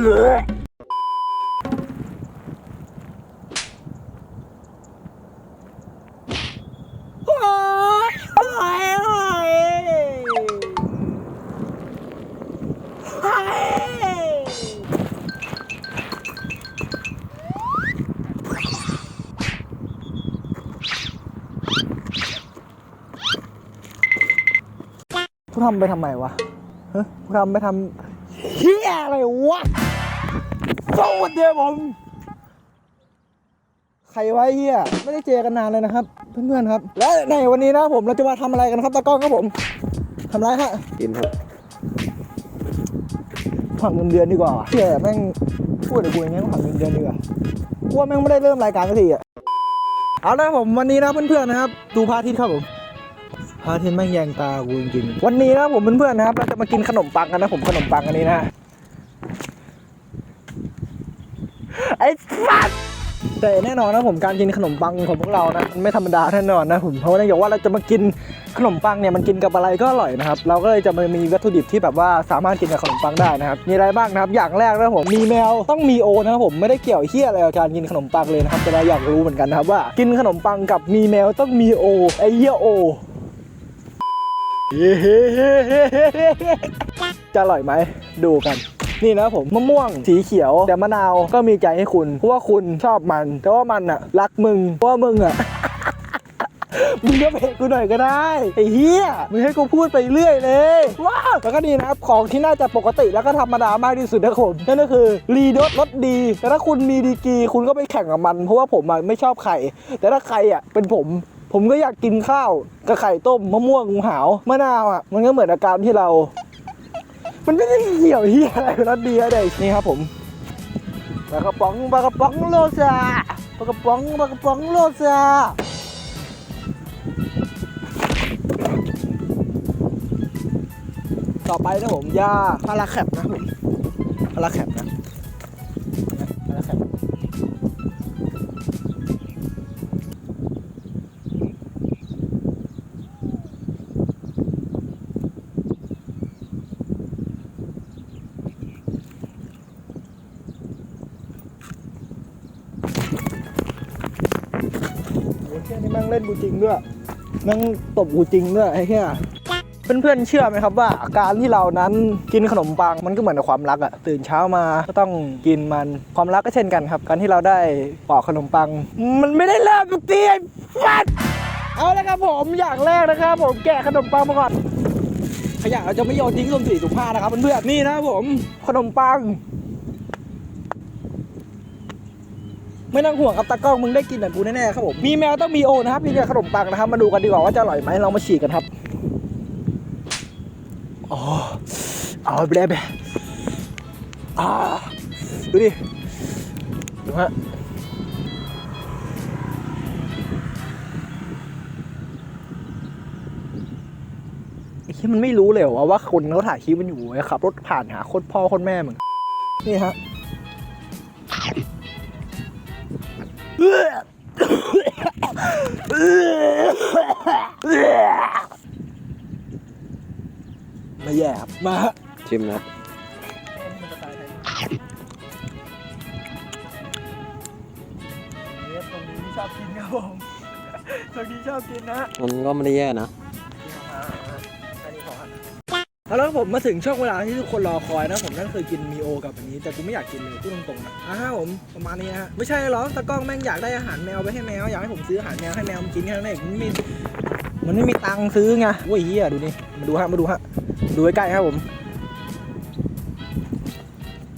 Ugh! กูทำไปทำไมวะเฮ้ยกูทำไปทำเฮียอะไรวะสวัสดีผม ใครไว้เฮียไม่ได้เจอกันนานเลยนะครับ เพื่อนๆครับ และในวันนี้นะผมเราจะมาทำอะไรกันครับตากล้องครับผมทำไรฮะกินครับผังเงินเดือนดีกว่าว่ะเฮียแม่งพูดกับกูอย่างเงี้ยผังเงินเดือนดีกว่ากูว่าแม่งไม่ได้เริ่มรายการสักทีอะเอาละครับผมวันนี้นะเพื่อนๆนะครับ ดูพระอาทิตย์ครับผม พระอาทิตย์แม่งแยงตากูจริงๆวันนี้นะผมเพื่อนๆนะครับ เราจะมากินขนมปังกันนะผมขนมปังอันนี้นะไอ้สัสแต่แน่นอนนะผมการกินขนมปังของพวกเรานะมันไม่ธรรมดาแน่นอนนะผมเพราะว่าเนื่องจากว่าเราจะมากินขนมปังเนี่ยมันกินกับอะไรก็อร่อยนะครับเราก็เลยจะมามีวัตถุดิบที่แบบว่าสามารถกินกับขนมปังได้นะครับมีอะไรบ้างนะครับ อย่างแรกนะผมมีแมวต้องมีโอนะครับผมไม่ได้เกี่ยวเฮียอะไรกับการกินขนมปังเลยนะครับแต่เราอยากรู้เหมือนกันนะครับว่า กินขนมปังกับมีแมวต้องมีโอไอเฮียโอ จะอร่อยไหม ดูกัน นี่นะผมมะม่วงสีเขียว แต่มะนาวก็มีใจให้คุณ เพราะว่าคุณชอบมัน แต่ว่ามันอะรักมึง เพราะว่ามึงอะมึงก็เพกูหน่อยก็ได้ ไอ้เหี้ยมึงให้กูพูดไปเรื่อยเลย ว้าวแล้วก็นี่นะครับ ของที่น่าจะปกติแล้วก็ธรรมดามากที่สุดนะครับผมนั่นก็คือรีดรสดี แต่ถ้าคุณมีดีกรีคุณก็ไปแข่งกับมัน เพราะว่าผมไม่ชอบไข่ แต่ถ้าใครอะเป็นผม ผมก็อยากกินข้าวกับไข่ต้มมะม่วงงูหาวมะนาวอะมันก็เหมือนอาการที่เรา มันไม่ได้เกี่ยวที่อะไรกับรสดีอะไรนี่ครับผมปลากระป๋องปลากระป๋องโลซาปลากระป๋องปลากระป๋องโลซาต่อไปนะผมยาพาราแคปนะผมพาราแคปนะพาราแคป เที่ยนี่แม่งเล่นกูจริงด้วยแม่งตบกูจริงด้วยไอ้เหี้ยเพื่อนๆเชื่อไหมครับว่า การที่เรานั้นกินขนมปังมันก็เหมือนกับความรักอะตื่นเช้ามาก็ต้องกินมันความรักก็เช่นกันครับ การที่เราได้ปอกขนมปัง มันไม่ได้เริ่มทุกทีไอ้ฟัดเอาละครับผมอย่างแรกนะครับ ผมแกะขนมปังมาก่อนขยะเราจะไม่โยนทิ้งสุ่มสี่สุ่มห้านะครับเพื่อนๆนี่นะครับผมขนมปัง ไม่ต้องห่วงครับตากล้องมึงได้กินแบบกูแน่ๆครับผมมีแมวต้องมีโอนะครับมีเนี่ยขนมปังนะครับมาดูกันดีกว่าว่าจะอร่อยไหมลองมาฉีกกันครับอ๋อเอาไปได้ไปอ่าดูดิดูฮะไอ้ที่มันไม่รู้เลยว่าคนเขาถ่ายคลิปมันอยู่ขับรถผ่านหาคนพ่อคนแม่มึงนี่ฮะ ไม่แย่ครับ มาฮะชิมนะตรงนี้ชอบกินครับผมตรงนี้ชอบกินนะมันก็ไม่ได้แย่นะ เอาแล้วผมมาถึงช่วงเวลาที่ทุกคนรอคอยนะผมนั่นเคยกินมีโอกับอันนี้ แต่กูไม่อยากกินเลยพูดตรงๆนะอ่าฮะผมประมาณนี้นะฮะไม่ใช่หรอกตากล้องแม่งอยากได้อาหารแมวไปให้แมวอยากให้ผมซื้ออาหารแมวให้แมวมันกินแค่นั้นเองมันไม่มีมันไม่มีตังค์ซื้อไงโอ้ยเฮียดูนี่มาดูฮะมาดูฮะ ดูใกล้ๆครับผม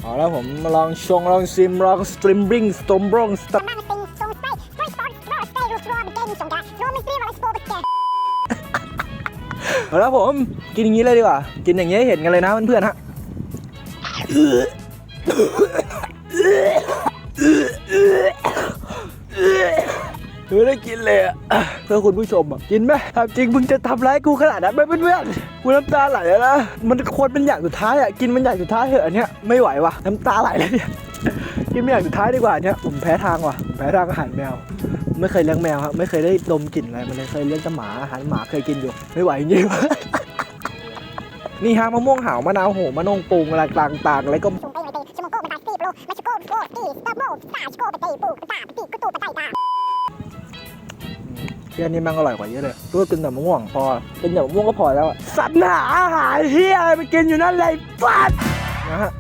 เอาแล้วผมมาลองชงลองซิมลองสตรีมบิ้งสตอมบรองสต Mannen stänger som spray. Spray, spray, spray, spray, och slå med gäng som där. Slå med skriva, spår, spår. เอาแล้วผมกินอย่างนี้เลยดีกว่า กินอย่างนี้ให้เห็นกันเลยนะเพื่อนๆฮะไม่ได้กินเลยอะ เพื่อคุณผู้ชมอะกินไหมถามจริงมึงจะทำร้ายกูขนาดนั้นไหมเพื่อนๆกูน้ำตาไหลแล้วนะมันควรเป็นอย่างสุดท้ายอะกินมันอย่างสุดท้ายเถอะอันเนี้ยไม่ไหวว่ะน้ำตาไหลเลยเนี่ยกินเป็นอย่างสุดท้ายดีกว่าเนี้ยผมแพ้ทางว่ะผมแพ้ทางอาหารแมวไม่เคยเลี้ยงแมวครับไม่เคยได้ดมกลิ่นอะไรมันเลยเคยเลี้ยงแต่หมาอาหารหมาเคยกินอยู่ไม่ไหวจริงๆนี่ฮะมะม่วงหาวมะนาวโหมะนงปูงอะไรต่างๆอะไรก็ Chung tay mày tì, chung cô mày tì, mà chung cô cô tì, stop mo, xả chung cô mày tì, bù, tà, tì, cứ tù, tà, tà. เฮียนี่ม่งอร่อยกว่าเยอะเลยรู้กินแต่มะม่วงพอกินแต่มะม่วงก็พอแล้วอะสรรหาอาหารเฮียอะไรไปกินอยู่นั่นเลยปัดนะฮะ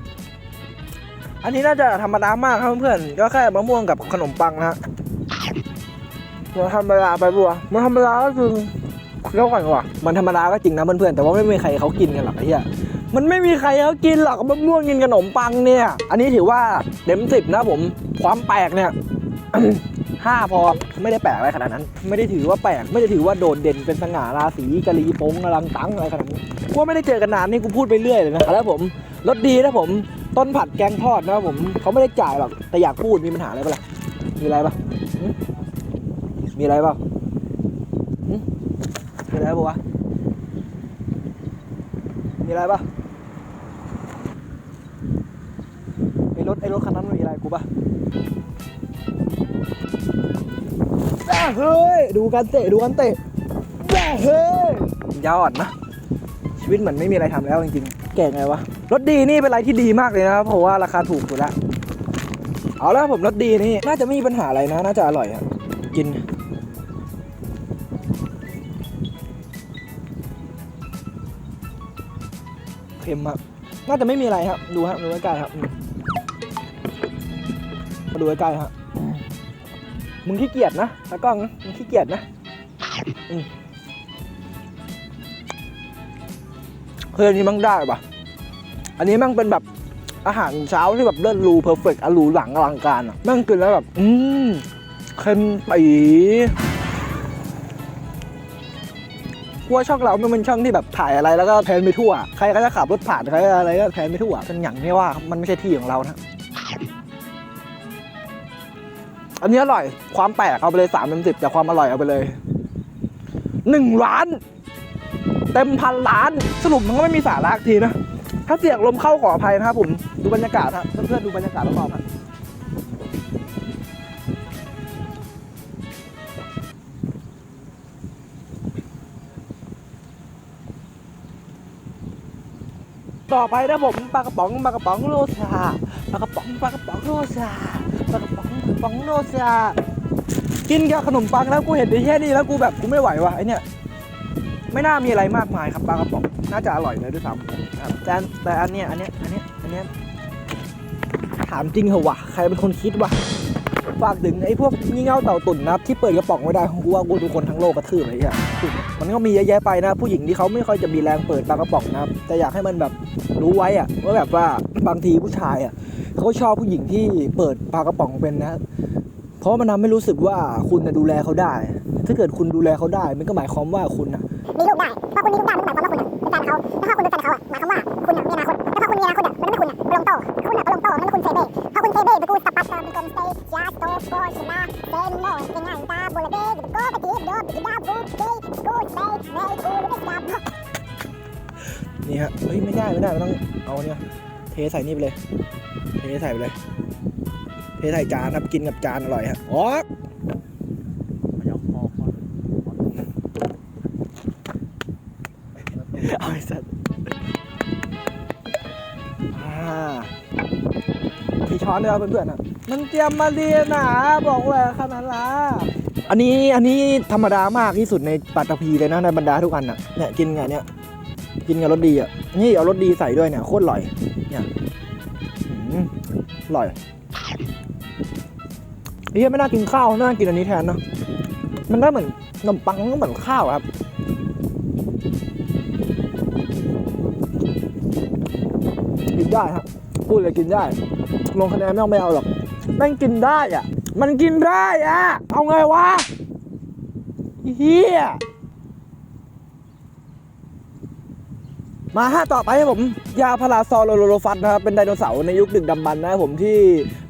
อันนี้น่าจะธรรมดามากครับเพื่อนก็แค่มะม่วงกับขนมปังนะฮะมันธรรมดาไปบัวมันธรรมดาก็คือเคี้ยวก่อนว่ะมันธรรมดาก็จริงนะเพื่อนๆแต่ว่าไม่มีใครเขากินกันหรอกไอ้เหี้ยมันไม่มีใครเขากินหรอกมะม่วงกินขนมปังเนี่ย อันนี้ถือว่าเต็มสิบนะผมความแปลกเนี่ย ห้าพอไม่ได้แปลกอะไรขนาดนั้น ไม่ได้ถือว่าแปลกไม่ได้ถือว่าโดดเด่นเป็นสง่าราศีกะลีปงอลังตังอะไรขนาดนี้กูไม่ได้เจอกันนานนี่กูพูดไปเรื่อยเลยนะแล้วผมรสดีนะผมต้นผัดแกงทอดนะผมเขาไม่ได้จ่ายหรอกแต่อยากพูดมีปัญหาอะไรปะล่ะมีอะไรปะมีอะไรปะมีอะไรปะวะมีอะไรปะไอรถไอรถคันนั้นมีอะไรกูปะ เฮ้ย ดูกันเตะ ดูกันเตะเฮ้ยยอดนะ ชีวิตเหมือนไม่มีอะไรทำแล้วจริงๆ แก่ไงวะ รถดีนี่เป็นอะไรที่ดีมากเลยนะครับ เพราะว่าราคาถูกสุดละเอาแล้วผมรถดีนี่ น่าจะไม่มีปัญหาอะไรนะ น่าจะอร่อยอะกินเค็มอะน่าจะไม่มีอะไรครับ ดูฮะดูใกล้ๆครับมาดูใกล้ๆครับ มึงขี้เกียจนะตากล้องนะมึงขี้เกียจนะเฮ้ยอันนี้มั่งได้ปะอันนี้มั่งเป็นแบบอาหารเช้าที่แบบเลิศรูเพอร์เฟกต์อลูหลังอลังการอะมั่งกินแล้วแบบ อืมเค็มปีกลัวช่องเรามันเป็นช่องที่แบบถ่ายอะไรแล้วก็แพนไปทั่ว ใครก็จะขับรถผ่านใครอะไรก็แพนไปทั่วเป็นอย่างที่ว่ามันไม่ใช่ที่ของเรานะ อันนี้อร่อย ความแปลกเอาไปเลยสามเต็มสิบแต่ความอร่อยเอาไปเลยหนึ่งล้าน เต็มพันล้าน สรุปมันก็ไม่มีสาระทีนะ ถ้าเสียงลมเข้าขออภัยนะครับผมดูบรรยากาศครับเพื่อนๆดูบรรยากาศรอบๆครับต่อไปนะผมปลากระป๋องปลากระป๋องโรซาปลากระป๋องปลากระป๋องโรซาปลากระป๋อง ฟังโรซากินแค่ขนมปังแล้วกูเห็นได้แค่นี้แล้วกูแบบกูไม่ไหวว่ะไอเนี่ยไม่น่ามีอะไรมากมายครับปลากระป๋องน่าจะอร่อยเลยด้วยซ้ำครับแต่แต่อันเนี้ยอันเนี้ยอันเนี้ยอันเนี้ยถามจริงเหรอวะใครเป็นคนคิดวะ ฝากถึงไอ้พวกงี่เง่าเต่าตุ่นนะครับที่เปิดกระป๋องไม่ได้กูว่ากูทุกคนทั้งโลกกระทืบเลยอะมันก็มีเยอะแยะไปนะผู้หญิงที่เขาไม่ค่อยจะมีแรงเปิดปากระป๋องนะครับแต่อยากให้มันแบบรู้ไว้อะว่าแบบว่าบางทีผู้ชายอะเขาชอบผู้หญิงที่เปิดปากระป๋องเป็นนะ เพราะมันทำให้รู้สึกว่าคุณน่ะดูแลเขาได้ ถ้าเกิดคุณดูแลเขาได้ มันก็หมายความว่าคุณนะ นี่ฮะเฮ้ยไม่ได้ไม่ได้มันต้องเอาเนี่ยเทใส่นี่ไปเลย เทใส่ไปเลย เทใส่จานครับกินกับจานอร่อยฮะอ๋อเอาไอ้สัตว์อ่ามีช้อนด้วยครับเพื่อนๆนะมันเตรียมมาเรียนนะบอกว่าขนาดละอันนี้อันนี้ธรรมดามากที่สุดในปัตตภีเลยนะในบรรดาทุกอันอะเนี่ยกินไงเนี่ย กินกับรสดีอะ นี่เอารสดีใส่ด้วยเนี่ยโคตรอร่อย เนี่ยอืมอร่อยเฮ้ยไม่น่ากินข้าวน่ากินอันนี้แทนนะ มันได้เหมือนขนมปังก็เหมือนข้าวครับกินได้ครับพูดเลยกินได้ ลงคะแนนไม่เอาไม่เอาหรอกแม่งกินได้อะ มันกินได้อะ เอาไงวะเฮีย มาฮะต่อไปครับผมยาพาราซอโลโลโลฟัสนะครับเป็นไดโนเสาร์ในยุคดึกดำบรรพ์นะครับผมที่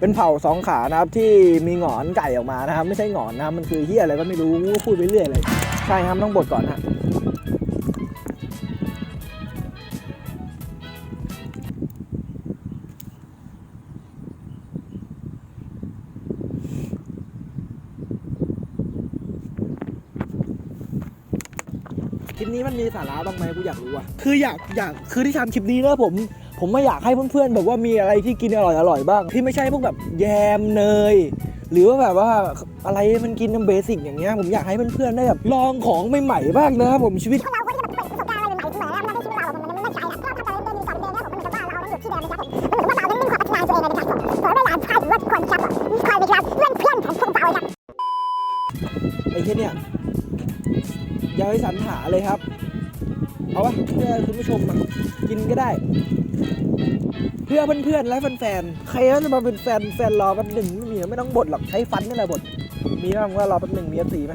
เป็นเผ่าสองขานะครับที่มีหงอนไก่ออกมานะครับไม่ใช่หงอนนะครับมันคือเฮียอะไรก็ไม่รู้พูดไปเรื่อยเลยใช่ครับต้องบดก่อนฮะ คลิปนี้มันมีสาระบ้างไหมกูอยากรู้อะคืออยากอยากคือที่ทำคลิปนี้นะผมผมไม่อยากให้เพื่อนๆแบบว่ามีอะไรที่กินอร่อยอร่อยบ้าง ที่ไม่ใช่พวกแบบแยมเนย หรือว่าแบบว่าอะไรมันกินเบสิกอย่างเงี้ยผมอยากให้เพื่อนๆได้แบบลองของใหม่ๆบ้างนะครับผมชีวิตไอ้เนี่ย อย่าเรามันอยู่ที่เดิมนะครับผมมันเหมือนกับว่าเราไม่มีควาเลยครับผมส่วนเวลาใช่หรือว่าทุกคนครับผมคอยนะว่าไปสรรหาเลยครับ เอาวะเพื่อคุณผู้ชมอะกินก็ได้ เพื่อเพื่อนๆและแฟนๆใครก็จะมาเป็นแฟนแฟนรอแป๊บหนึ่งไม่มีไม่ต้องบ่นหรอกใช้ฟันนี่แหละบ่นมีบ้างว่ารอแป๊บหนึ่งมีเอฟซีไหม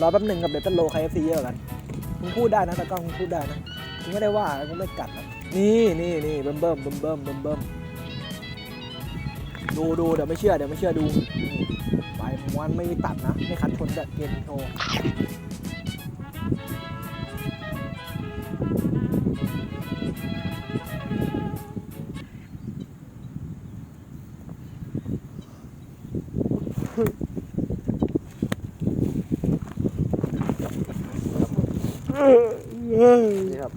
รอแป๊บหนึ่งกับเบตเตอร์โลใครเอฟซีเยอะกันมึงพูดได้นะตากล้องมึงพูดได้นะมึงไม่ได้ว่ามึงไม่กัดนะนี่นี่นี่เบิ่มเบิ่มเบิ่มเบิ่มเบิ่มเบิ่มดูดูเดี๋ยวไม่เชื่อเดี๋ยวไม่เชื่อดู วนไม่มีตัดนะ ไม่คัดชนแบบเกมโชว์นี่ครับ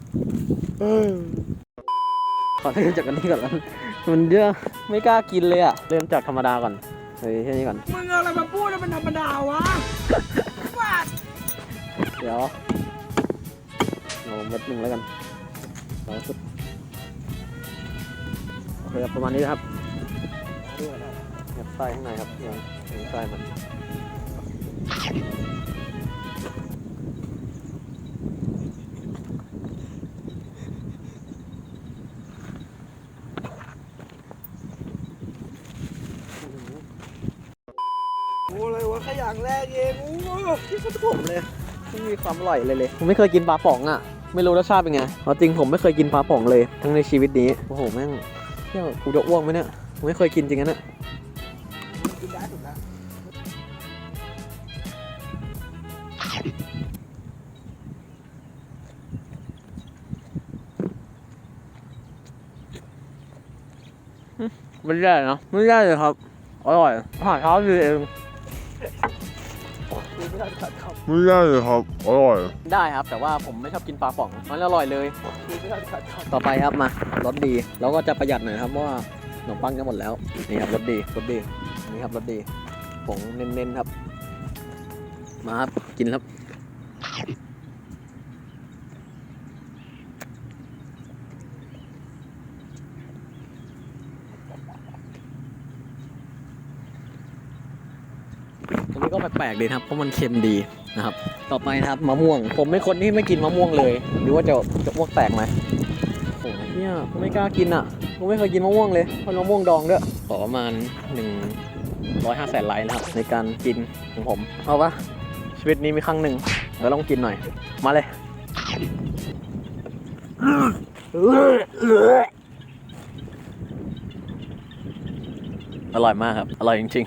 ขอเริ่มจากอันนี้ก่อนแล้วมันเยอะไม่กล้ากินเลยอะ เริ่มจากธรรมดาก่อน เฮ้ยแค่นี้ก่อน มึงเอาอะไรมาพูดแล้วมันธรรมดาวะเดี๋ยวเราเม็ดหนึ่งแล้วกันสองสุดโอเคครับประมาณนี้นะครับเก็บไส้ข้างในครับยังยังไส้มัน โอ้อะไรวะ แค่อย่างแรกเองโอ้ที่เขาผมเลยไม่มีความอร่อยเลยเลย ผมไม่เคยกินปลาป๋องอะ ไม่รู้รสชาติเป็นไงเอาจริงผมไม่เคยกินปลาป๋องเลย ทั้งในชีวิตนี้ โอ้โหแม่งเที่ยวกูจะอ้วกไหมเนี่ยผมไม่เคยกินจริงนะเนี่ยกินได้สุดแล้วไม่ได้เนาะไม่ได้เลยครับ อร่อยอาหารเช้าดีเองกิน ไม่ได้ขัดคไม่ได้เลยครับ อร่อย ได้ครับ แต่ว่าผมไม่ชอบกินปลาป๋องมันอร่อยเลยำกินไม่ได้ขัดคต่อไปครับมารสดีแล้วก็จะประหยัดหน่อยครับเพราะว่าขนมปังจะหมดแล้วนี่ครับรสดีรสดีนี่ครับรสดีผงเน้นๆครับ มาครับกินครับ ก็แปลกๆดีครับเพราะมันเค็มดีนะครับ ต่อไปครับมะม่วง ผมเป็นคนที่ไม่กินมะม่วงเลยหรือว่าจะจะอ้วกแตกไหมโอ้โหเนี่ยไม่กล้ากินอะผมไม่เคยกินมะม่วงเลยเพราะมะม่วงดองด้วยขอประมาณหนึ่งร้อยห้าแสนไลค์นะครับในการกินของผมเอาปะชีวิตนี้มีครั้งหนึ่งเราต้องกินหน่อย มาเลยอร่อยมากครับ อร่อยจริง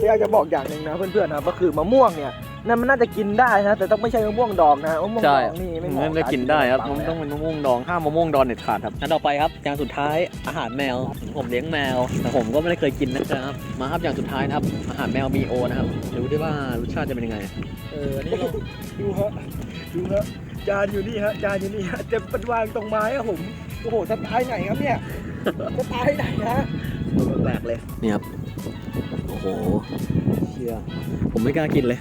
ที่อยากจะบอกอย่างหนึ่งนะเพื่อนๆนะก็คือมะม่วงเนี่ยนั่นมันน่าจะกินได้นะแต่ต้องไม่ใช่มะม่วงดองนะมะม่วงใช่ดองนี่ไม่เหมาะมันจะกินได้ครับกัมันบต้องเป็นมะม่วงดองห้ามมะม่วงดองเด็ดขาดครับอันต่อไปครับอย่างสุดท้ายอาหารแมวผมเลี้ยงแมว แต่ผมก็ไม่ได้เคยกินนะครับมาครับอย่างสุดท้ายนะครับอาหารแมวมีโอนะครับดูได้ว่ารสชาติจะเป็นยังไงเอออันนี้เราดูฮะดูฮะจานอยู่นี่ฮะจานอยู่นี่ฮะเต็มเป็นวางตรงไม้ครับผมโอ้โหสไตล์ไหนครับเนี่ยสไตล์ไหนฮะแปลกเลยนี่ครับ โอ้โหเชี่ยผมไม่กล้ากินเลย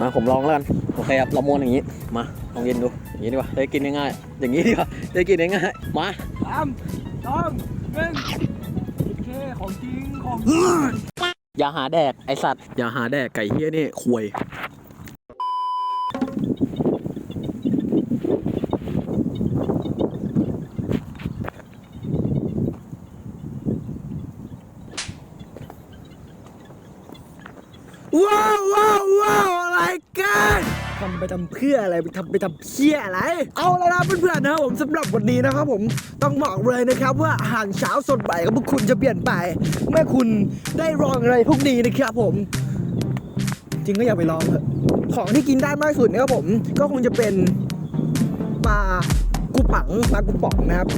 มาผมลองแล้วกัน โอเคครับเราม้วนอย่างนี้ มา ลองกินดู อย่างนี้ดีกว่า ได้กินง่ายๆ อย่างนี้ดีกว่า ได้กินง่ายๆ มาสามสองหนึ่งโอเคของจริงของอย่าหาแดกไอสัตว์ อย่าหาแดกไก่เฮี้ยนี่ควย ว้าวว้าวว้าวอะไรกันทำไปทำเพื่ออะไรไปทำไปทำเพี้ยอะไร เอาล้วนะเพื่อนๆนะครับผมสำหรับวันนี้นะครับผมต้องบอกเลยนะครับว่าอาหารเช้าสดใหม่ของพวกคุณจะเปลี่ยนไป เมื่อคุณได้ลองอะไรพวกนี้นะครับผม จริงก็อย่าไปลองเถอะของที่กินได้มากสุดนะครับผม ก็คงจะเป็นปลากุปังปลากุป๋องนะครับ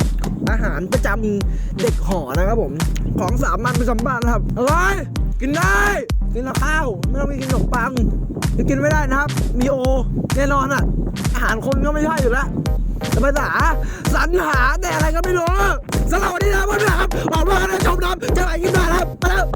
อาหารประจำเด็กหอนะครับผม ของสามัญประจำบ้านนะครับอร่อยกินได้กินข้าว ไม่ต้องไปกินขนมปัง จะกินไม่ได้นะครับ มีโอ แน่นอนอะ อาหารคนก็ไม่ใช่อยู่แล้วแต่ภาษาสรรหาแต่อะไรก็ไม่รู้สำหรับวันนี้นะเพื่อนๆครับหวังว่าท่านผู้ชมนะจะไปกินได้ครับไปแล้ว